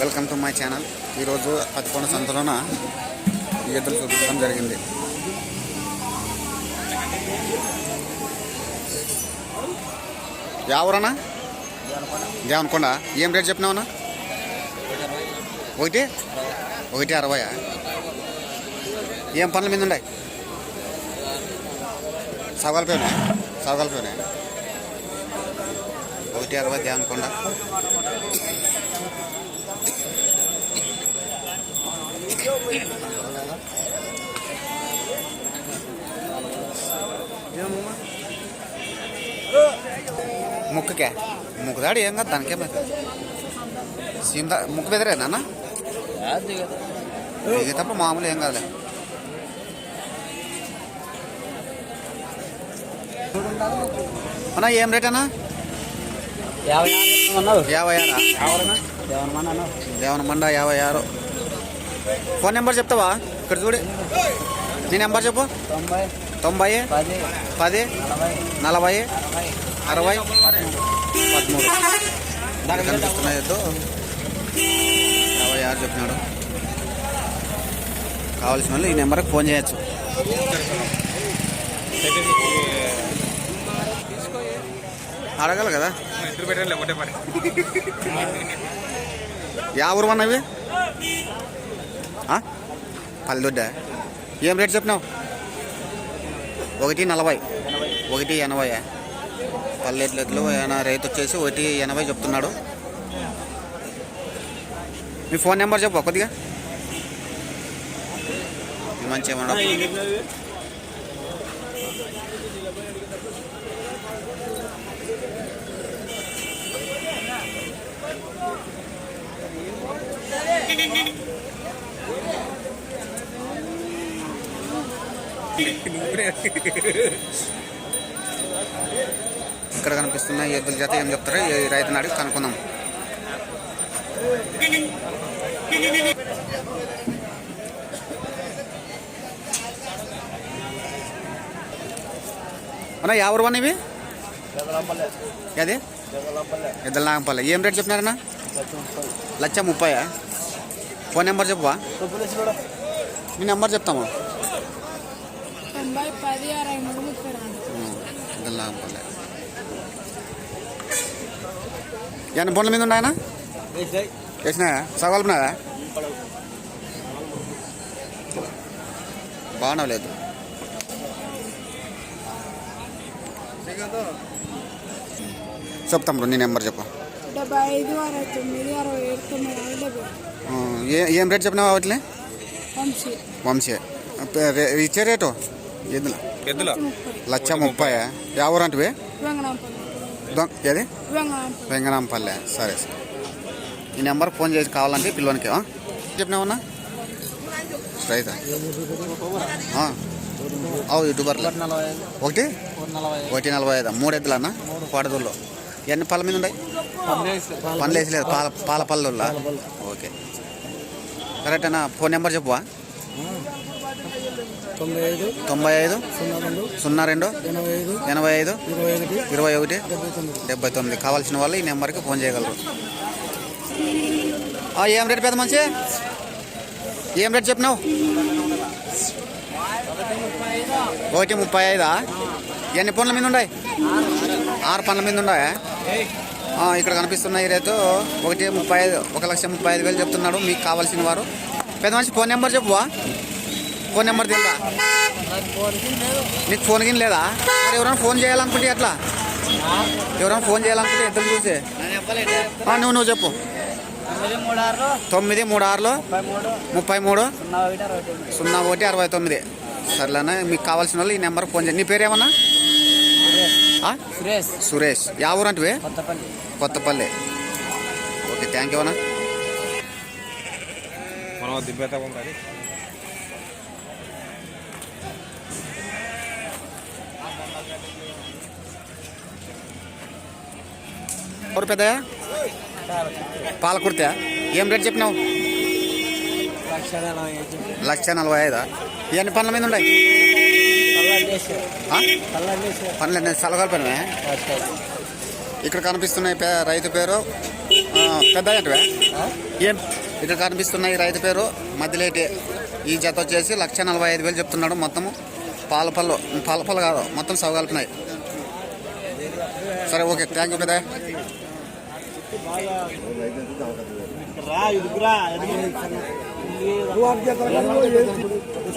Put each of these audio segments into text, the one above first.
Welcome to my channel ఈరోజు పదకొండు సంతలోన ఎద్దులు చూపించడం జరిగింది. ఎవరన్నా దేవనకొండ. ఏం రేట్ చెప్పినావన్నా ఒకటి? ఒకటి అరవయా ఏం పనుల మీద ఉన్నాయి సవాల్పోయినా సవాల్పోయినా ఒకటి అరవై దేవనకొండ ముక్కుకే. ముక్కు దాడి ఏం కాదు దానికే మరి. సీమ్ దా ముక్కు బెదరే నాన్న? తప్ప మామూలు ఏం కాదులే. అన్నా ఏం రేట్ అన్నా? యాభై ఆరు అన్నావు? యాభై ఆరా? ఫోన్ నెంబర్ చెప్తావా? ఇక్కడ చూడు. నీ నెంబర్ చెప్పు. తొంభై పది నలభై అరవై పదమూడు. ఇక్కడ కనిపిస్తున్నాయి యాభై ఆరు చెప్పినాడు. కావాల్సిన వాళ్ళు ఈ నెంబర్కి ఫోన్ చేయొచ్చు. అడగాలి కదా? ఇద్దరు పెట్టండి ఒకటే పని యా ఊరు అన్నవి పల్లెదొడ్డ. ఏం రేట్ చెప్పినావు? ఒకటి నలభై. ఒకటి ఎనభై. పల్లెట్లెట్లు రైతు వచ్చేసి ఒకటి ఎనభై చెప్తున్నాడు. మీ ఫోన్ నెంబర్ చెప్పు కొద్దిగా మంచి ఏమన్నా ఇక్కడ కనిపిస్తున్న ఎద్దుల చేత ఏం చెప్తారో ఈ రైతుని అడిగి కనుక్కుందాం. అన్న ఎవరు వన్ ఇవి? అదే ఎద్దల నాగంపల్లి ఏం రేట్ చెప్పినారన్నా లక్ష ముప్పై ఫోన్ నెంబర్ చెప్పువా? మీ నెంబర్ చెప్తాము. తొంభై పది అరవై మూడు ముప్పై రెండు ఎద్దల నాగంపల్లి ఎన్ని బొండ్ల మీద ఉన్నాయన వేసినాయా? సగల్పినాయా బాగున్నావు లేదు. చెప్తాం బ్రో నీ నెంబర్ చెప్పు. డెబ్బై ఐదు అరవై తొమ్మిది అరవై ఏడు తొమ్మిది అరవై డెబ్బై. ఆ, ఏ ఏం రేట్ చెప్పినావు వాటిని? వంశీ. ఇచ్చే రేటు? ఎద్దుల? ఎద్దుల? లక్ష ముప్పై అంటే వెంగనాంపల్లి. ఏది? వెంగనాంపల్లి. సరే సరే. ఈ నెంబర్ ఫోన్ చేసి కావాలంటే పిల్లలకి చెప్పినావన్నా రైతా. అవు యూట్యూబర్లు. ఒకటి ఒకటి? నలభై ఐదు. మూడు ఎద్దులు అన్న? కోడదూళ్ళు. ఎన్ని పళ్ళ మీద ఉన్నాయి? పనులు వేసలేదు పాల పాల పళ్ళుల్లా? ఓకే. కరెక్ట్ అన్న ఫోన్ నెంబర్ చెప్పువా? తొంభై ఐదు తొంభై ఐదు సున్నా రెండు సున్నా రెండు ఎనభై ఐదు ఇరవై ఒకటి డెబ్బై తొమ్మిది. కావాల్సిన వాళ్ళు ఈ నెంబర్కి ఫోన్ చేయగలరు. ఏం రేట్ పెద్ద మంచి ఏం రేట్ చెప్పినావు? ఒకటి ముప్పై ఐదా? ఎన్ని పనుల మీద ఉన్నాయి? ఆరు పనుల మీద ఉన్నాయా? ఇక్కడ కనిపిస్తున్న ఈ రేటు ఒకటి ముప్పై ఐదు ఒక లక్ష ముప్పై ఐదు వేలు చెప్తున్నాడు మీకు కావాల్సిన వారు. పెద్ద మనిషి ఫోన్ నెంబర్ చెప్పువా ఫోన్ నెంబర్ తెలుదా నీకు ఫోన్ గిన్ లేదా? మరి ఎవరైనా ఫోన్ చేయాలనుకుంటే ఎట్లా? ఎవరైనా ఫోన్ చేయాలనుకుంటే ఇద్దరు చూసి? నువ్వు నువ్వు చెప్పు. తొమ్మిది మూడు ఆరు ఆరులో? ముప్పై మూడు? సున్నా ఒకటి అరవై తొమ్మిది. సర్లేనా మీకు కావాల్సిన వాళ్ళు ఈ నెంబర్ ఫోన్ చేయండి. నీ పేరు ఏమన్నా సురేష్. సురేష్. యా ఊరు అంటే Kothapalli. Kothapalli. Okay thank you అన్నా. మనం దిబ్బేత ఎవరు పెద్దయా పాలకుర్తా. ఏం రేట్ చెప్పినావు? లక్ష నలభై ఐదు. లక్ష నలభై ఐదా? ఎన్ని పనుల మీద ఉన్నాయి? కల్లా చేసి పనులు పని ఇక్కడ కనిపిస్తున్న రైతు పేరు పెద్ద ఏం? ఇక్కడ కనిపిస్తున్న ఈ రైతు పేరు మధ్యలేటి ఈ జత వచ్చేసి లక్ష నలభై ఐదు వేలు చెప్తున్నాడు మొత్తము. పాల పళ్ళు పాల పళ్ళు కాదు మొత్తం సవగలుపున్నాయి సరే ఓకే థ్యాంక్ యూ పెద్ద.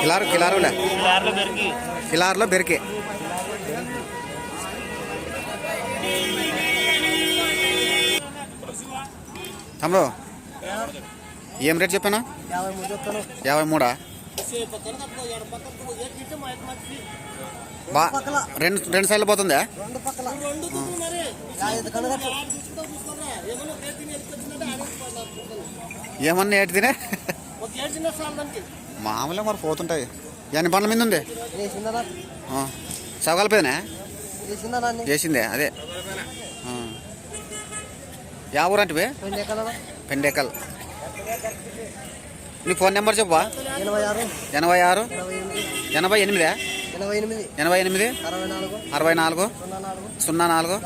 కిలారు కిలారులే. కిలారులో బెరికి. తమ్ముడు ఏం రేట్ చెప్పానా? యాభై మూడా? బా రెండు రెండు సైడ్లు పోతుందా? ఏమన్నా ఏటి తినే? మామూలుగా మరి పోతుంటాయి. ఎన్ని బండ్ల మీద ఉంది? సవగలిపోయినా చేసిందే అదే. యా రెండు ఎకరాల? పెండేకల్. నీ ఫోన్ నెంబర్ చెప్పా ఎనభై ఆరు. ఎనభై ఎనిమిది. ఎనభై ఎనిమిదా? అరవై నాలుగు. సున్నా నాలుగు.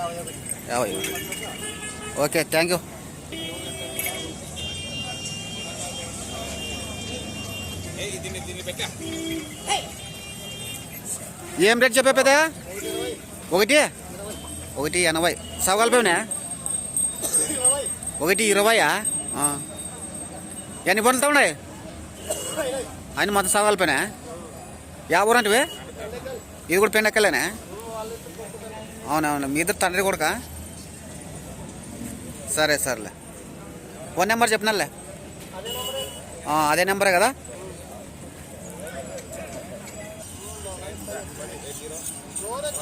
యాభై ఓకే థ్యాంక్ యూ. ఏం రేట్ చెప్పా పెద్ద? ఒకటి? ఒకటి ఎనభై. సవగలిపోయినా ఒకటి ఇరవయా? ఎన్ని పనులతో ఉన్నాయి ఆయన మొత్తం సవగలిపోయినా యా ఊరంటివి ఇది కూడా పెండక్కలేనా అవునవును మీ ఇద్దరు తండ్రి కొడుక? సరే సర్లే. ఫోన్ నెంబర్ చెప్పినాలే? అదే నెంబరే కదా?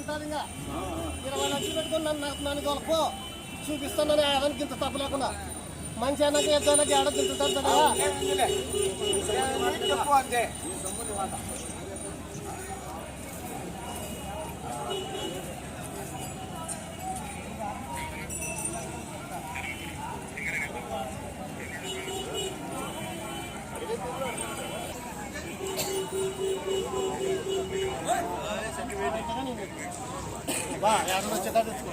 ఉంటారు ఇంకా ఇరవై లక్షలు పెట్టుకుని నన్ను నన్ను గొప్ప చూపిస్తానని ఎవరికి ఇంత తప్పు లేకుండా. మంచి అన్నకి ఎద్దనకి ఏడ తింటుంటారు కదా. యాభై వచ్చేటట్టు తెచ్చుకో.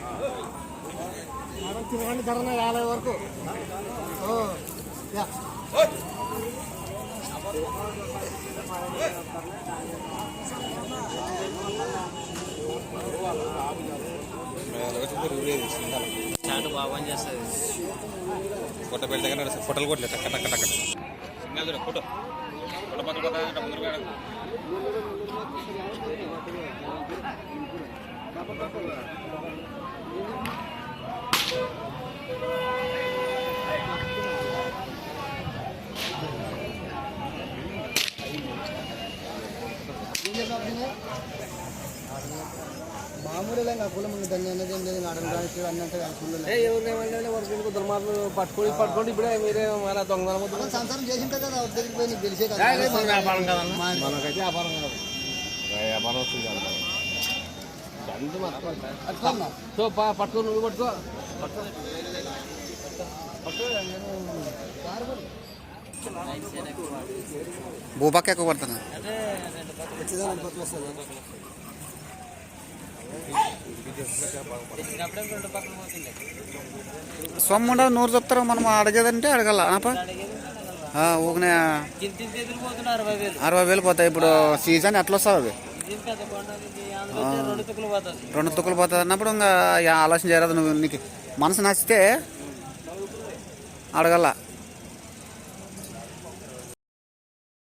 మనం తిరగండి ధరన యాభై వరకు. ఓ, యా. చాటు బాగా చేస్తుంది. ఫోటో పెడితే కానీ ఫోటోలు కొట్టలేదు టక్క టక్క టక్క సిగ్నల్ చూడ ఫోటో. ఫోటో పక్కన పోతా అంటే ముందర పోయాడు. మామూలు కులం దాన్ని అనేది ఏం లేదు ఆడడం రానికి అన్నట్టు ఎందుకు దుర్మార్గులు పట్టుకొని పట్టుకోండి ఇప్పుడే మీరే మళ్ళీ దొంగ సంసారం చేసిన కదా దగ్గరికి పోయి నీకు తెలిసే కదా వ్యాపారం కదా మనకైతే వ్యాపారం కదా వ్యాపారం వస్తుంది కదా. సో పా- పట్టుకో నువ్వు పట్టుకో. ఎక్కువ పడుతున్నా. పోతుంది సొమ్ముండ నూరు చెప్తారు మనం అడగేదంటే అడగాల. ఊకనే. ఎదిరిపోతున్నారు అరవై వేలు. అరవై వేలు పోతాయి ఇప్పుడు సీజన్ ఎట్లా వస్తుంది అది? రెండు తుక్కులు పోతుంది అన్నప్పుడు ఇంకా ఆలోచన చేయరాదు నువ్వు. నీకు మనసు నచ్చితే అడగల